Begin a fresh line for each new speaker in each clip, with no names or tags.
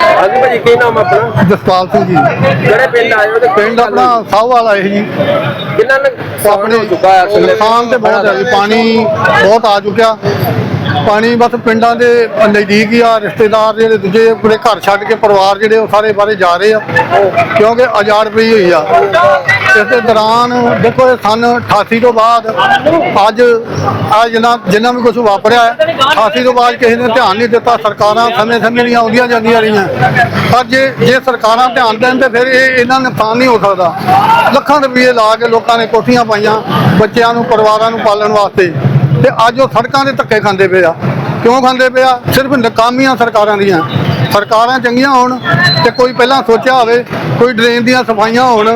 ਹਾਂਜੀ ਭਾਜੀ ਕੀ ਨਾਮ ਆਪਣਾ?
ਜਸਪਾਲ ਸਿੰਘ ਜੀ।
ਕਿਹੜੇ ਪਿੰਡ ਆਏ ਹੋ ਤੇ
ਪਿੰਡ ਆਪਣਾ ਸਾਹਵਾਲ ਆਏ ਸੀ ਜੀ।
ਕਿੰਨਾ ਨੁਕਸਾਨ ਹੋ ਚੁੱਕਾ ਹੈ? ਅਸਲ ਵਿੱਚ?
ਨੁਕਸਾਨ ਤੇ ਬਹੁਤ ਹੈ ਜੀ ਪਾਣੀ ਬਹੁਤ ਆ ਚੁੱਕਿਆ। ਪਾਣੀ ਬਸ ਪਿੰਡਾਂ ਦੇ ਨਜ਼ਦੀਕ ਹੀ ਆ, ਰਿਸ਼ਤੇਦਾਰ ਜਿਹੜੇ ਦੂਜੇ ਆਪਣੇ ਘਰ ਛੱਡ ਕੇ ਪਰਿਵਾਰ ਜਿਹੜੇ ਉਹ ਸਾਰੇ ਬਾਰੇ ਜਾ ਰਹੇ ਆ, ਕਿਉਂਕਿ ਆਜ਼ਾਦ ਪਈ ਹੋਈ ਆ। ਇਸ ਦੇ ਦੌਰਾਨ ਦੇਖੋ ਇਹ ਸਨ 88 ਤੋਂ ਬਾਅਦ ਅੱਜ ਆ ਜਿੰਨਾ ਜਿੰਨਾ ਵੀ ਕੁਝ ਵਾਪਰਿਆ ਹੈ 88 ਤੋਂ ਬਾਅਦ ਕਿਸੇ ਨੇ ਧਿਆਨ ਨਹੀਂ ਦਿੱਤਾ, ਸਰਕਾਰਾਂ ਸਮੇਂ ਸਮੇਂ ਦੀਆਂ ਆਉਂਦੀਆਂ ਜਾਂਦੀਆਂ ਰਹੀਆਂ। ਪਰ ਜੇ ਜੇ ਸਰਕਾਰਾਂ ਧਿਆਨ ਦੇਣ ਤੇ ਫਿਰ ਇਹ ਇਹਨਾਂ ਨੁਕਸਾਨ ਨਹੀਂ ਹੋ ਸਕਦਾ। ਲੱਖਾਂ ਰੁਪਏ ਲਾ ਕੇ ਲੋਕਾਂ ਨੇ ਕੋਠੀਆਂ ਪਾਈਆਂ ਬੱਚਿਆਂ ਨੂੰ, ਪਰਿਵਾਰਾਂ ਨੂੰ ਪਾਲਣ ਵਾਸਤੇ। ਤੇ ਅੱਜ ਉਹ ਸੜਕਾਂ ਦੇ ਧੱਕੇ ਖਾਂਦੇ ਪਏ ਆ। ਕਿਉਂ ਖਾਂਦੇ ਪਏ ਆ? ਸਿਰਫ ਨਕਾਮੀਆਂ ਸਰਕਾਰਾਂ ਦੀਆਂ। ਸਰਕਾਰਾਂ ਚੰਗੀਆਂ ਹੋਣ ਤੇ ਕੋਈ ਪਹਿਲਾਂ ਸੋਚਿਆ ਹੋਵੇ, ਕੋਈ ਡਰੇਨ ਦੀਆਂ ਸਫਾਈਆਂ ਹੋਣ,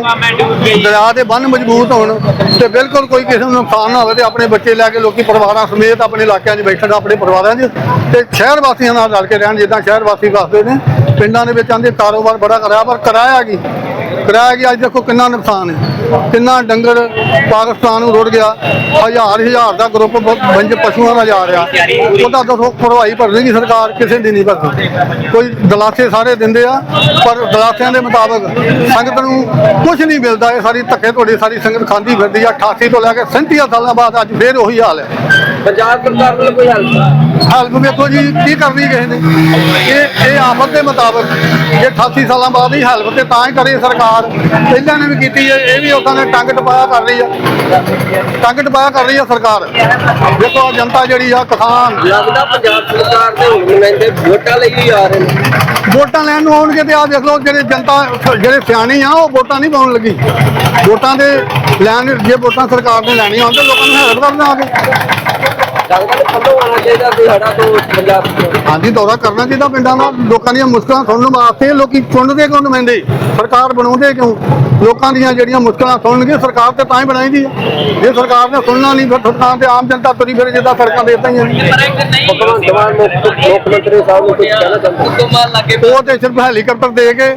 ਦਰਿਆ ਦੇ ਬੰਨ ਮਜ਼ਬੂਤ ਹੋਣ ਤੇ ਬਿਲਕੁਲ ਕੋਈ ਕਿਸੇ ਨੂੰ ਨੁਕਸਾਨ ਨਾ ਹੋਵੇ ਤੇ ਆਪਣੇ ਬੱਚੇ ਲੈ ਕੇ ਲੋਕੀ ਪਰਿਵਾਰਾਂ ਸਮੇਤ ਆਪਣੇ ਇਲਾਕਿਆਂ 'ਚ ਬੈਠਣ, ਆਪਣੇ ਪਰਿਵਾਰਾਂ 'ਚ ਤੇ ਸ਼ਹਿਰ ਵਾਸੀਆਂ ਨਾਲ ਰਲ ਕੇ ਰਹਿਣ, ਜਿੱਦਾਂ ਸ਼ਹਿਰ ਵਾਸੀ ਵਸਦੇ ਨੇ। ਪਿੰਡਾਂ ਦੇ ਵਿੱਚ ਆਂਦੇ ਕਾਰੋਬਾਰ ਬੜਾ ਕਰਾਇਆ ਪਰ ਕਰਾਇਆ ਕੀ? ਕਰਾਇਆ ਕਿ ਅੱਜ ਦੇਖੋ ਕਿੰਨਾ ਨੁਕਸਾਨ ਹੈ। ਕਿੰਨਾ ਡੰਗਰ ਪਾਕਿਸਤਾਨ ਨੂੰ ਰੁੜ ਗਿਆ। ਹਜ਼ਾਰ ਹਜ਼ਾਰ ਦਾ ਗਰੁੱਪ ਬੰਜ ਪਸ਼ੂਆਂ ਦਾ ਜਾ ਰਿਹਾ। ਉਹਦਾ ਦੱਸੋ ਭਰਵਾਈ ਭਰਨੇਗੀ ਸਰਕਾਰ ਕਿਸੇ ਦੀ ਨਹੀਂ ਭਰਦੀ। ਕੋਈ ਦਲਾਸੇ ਸਾਰੇ ਦਿੰਦੇ ਆ, ਪਰ ਦਲਾਸਿਆਂ ਦੇ ਮੁਤਾਬਕ ਸੰਗਤ ਨੂੰ ਕੁਝ ਨਹੀਂ ਮਿਲਦਾ। ਇਹ ਸਾਰੀ ਧੱਕੇ ਤੁਹਾਡੀ ਸਾਰੀ ਸੰਗਤ ਖਾਂਦੀ ਫਿਰਦੀ ਆ। 88 ਤੋਂ ਲੈ ਕੇ 37 ਸਾਲਾਂ ਬਾਅਦ ਅੱਜ ਫੇਰ ਉਹੀ ਹਾਲ ਹੈ।
ਪੰਜਾਬ ਸਰਕਾਰ ਵੱਲੋਂ ਕੋਈ ਹੈਲਪ
ਹੈਲਪ ਵੇਖੋ ਜੀ ਕੀ ਕਰਨੀ ਕਿਸੇ ਨੇ। ਇਹ ਇਹ ਆਫਤ ਦੇ ਮੁਤਾਬਕ ਜੇ 88 ਸਾਲਾਂ ਬਾਅਦ ਹੀ ਹੈਲਪ ਤੇ ਤਾਂ ਹੀ ਕਰੀ ਸਰਕਾਰ। ਪਹਿਲਾਂ ਨੇ ਵੀ ਕੀਤੀ ਹੈ ਇਹ ਵੀ ਉਦਾਂ ਦੇ ਟੰਗ ਟਪਾਇਆ ਕਰ ਰਹੀ ਆ। ਟੰਗ ਟਪਾਇਆ ਕਰ ਰਹੀ ਆ ਸਰਕਾਰ। ਦੇਖੋ ਜਨਤਾ ਜਿਹੜੀ ਆ ਕਿਸਾਨ।
ਲੱਗਦਾ ਪੰਜਾਬ ਸਰਕਾਰ ਦੇ ਹੁਣ ਨੁਮਾਇੰਦੇ ਵੋਟਾਂ ਲਈ ਹੀ ਆ ਰਹੇ ਨੇ।
ਵੋਟਾਂ ਲੈਣ ਨੂੰ ਆਉਣਗੇ ਤੇ ਆ ਦੇਖ ਲਓ ਜਿਹੜੇ ਜਨਤਾ ਜਿਹੜੇ ਸਿਆਣੇ ਆ ਉਹ ਵੋਟਾਂ ਨਹੀਂ ਪਾਉਣ ਲੱਗੀ। ਵੋਟਾਂ ਦੇ ਲੈਣ ਜੇ ਵੋਟਾਂ ਸਰਕਾਰ ਨੇ ਲੈਣੀਆਂ ਹੋਣ ਤੇ ਲੋਕਾਂ ਨੂੰ ਹੈਲਪ ਕਰਨਾ ਆ ਕੇ
ਲੱਗਦਾ ਕਿ ਥੱਲੋਂ ਆਉਣਾ ਚਾਹੀਦਾ ਕੋਈ ਹੜਾ ਤੋਂ ਪੰਜਾਬ
ਹਾਂਜੀ, ਦੌਰਾ ਕਰਨਾ ਚਾਹੀਦਾ ਪਿੰਡਾਂ ਦਾ, ਲੋਕਾਂ ਦੀਆਂ ਮੁਸ਼ਕਲਾਂ ਸੁਣਨ ਵਾਸਤੇ, ਲੋਕੀ ਚੁਣਦੇ ਕਿਉਂ ਨੁਮਾਇੰਦੇ ਸਰਕਾਰ ਬਣਾਉਂਦੇ ਕਿਉਂ? ਲੋਕਾਂ ਦੀਆਂ ਜਿਹੜੀਆਂ ਮੁਸ਼ਕਲਾਂ ਸੁਣਨਗੇ ਸਰਕਾਰ ਤੇ ਤਾਂ ਹੀ ਬਣਾਈਦੀ ਹੈ ਜੇ ਸਰਕਾਰ ਨੇ ਸੁਣਨਾ ਨਹੀਂ ਫਿਰ ਸਰਕਾਰ ਤੇ ਆਮ ਜਨਤਾ ਤੁਰੀ ਫਿਰ ਜਿੱਦਾਂ ਸੜਕਾਂ ਦੇ ਇਦਾਂ ਹੀ
ਮੁੱਖ ਮੁੱਖ ਮੰਤਰੀ ਸਾਹਿਬ ਨੂੰ ਕੁਝ ਕਹਿਣਾ ਚਾਹੁੰਦੇ
ਉਹ ਤੇ ਸਿਰਫ ਹੈਲੀਕਾਪਟਰ ਦੇ ਕੇ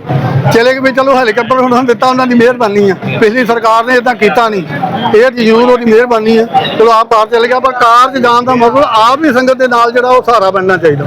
ਚਲੇ ਗਏ ਵੀ ਚਲੋ ਹੈਲੀਕਾਪਟਰ ਉਹਨਾਂ ਨੂੰ ਦਿੱਤਾ ਉਹਨਾਂ ਦੀ ਮਿਹਰਬਾਨੀ ਆ। ਪਿਛਲੀ ਸਰਕਾਰ ਨੇ ਇਦਾਂ ਕੀਤਾ ਨਹੀਂ। ਇਹ ਜ਼ਰੂਰ ਉਹਦੀ ਮਿਹਰਬਾਨੀ ਹੈ ਚਲੋ ਆਪ ਕਾਰ ਚਲੇ ਗਿਆ ਪਰ ਕਾਰ 'ਚ ਜਾਣ ਦਾ ਮਤਲਬ ਆਪ ਹੀ ਸੰਗਤ ਦੇ ਨਾਲ ਜਿਹੜਾ ਉਹ ਸਹਾਰਾ ਬਣਨਾ ਚਾਹੀਦਾ।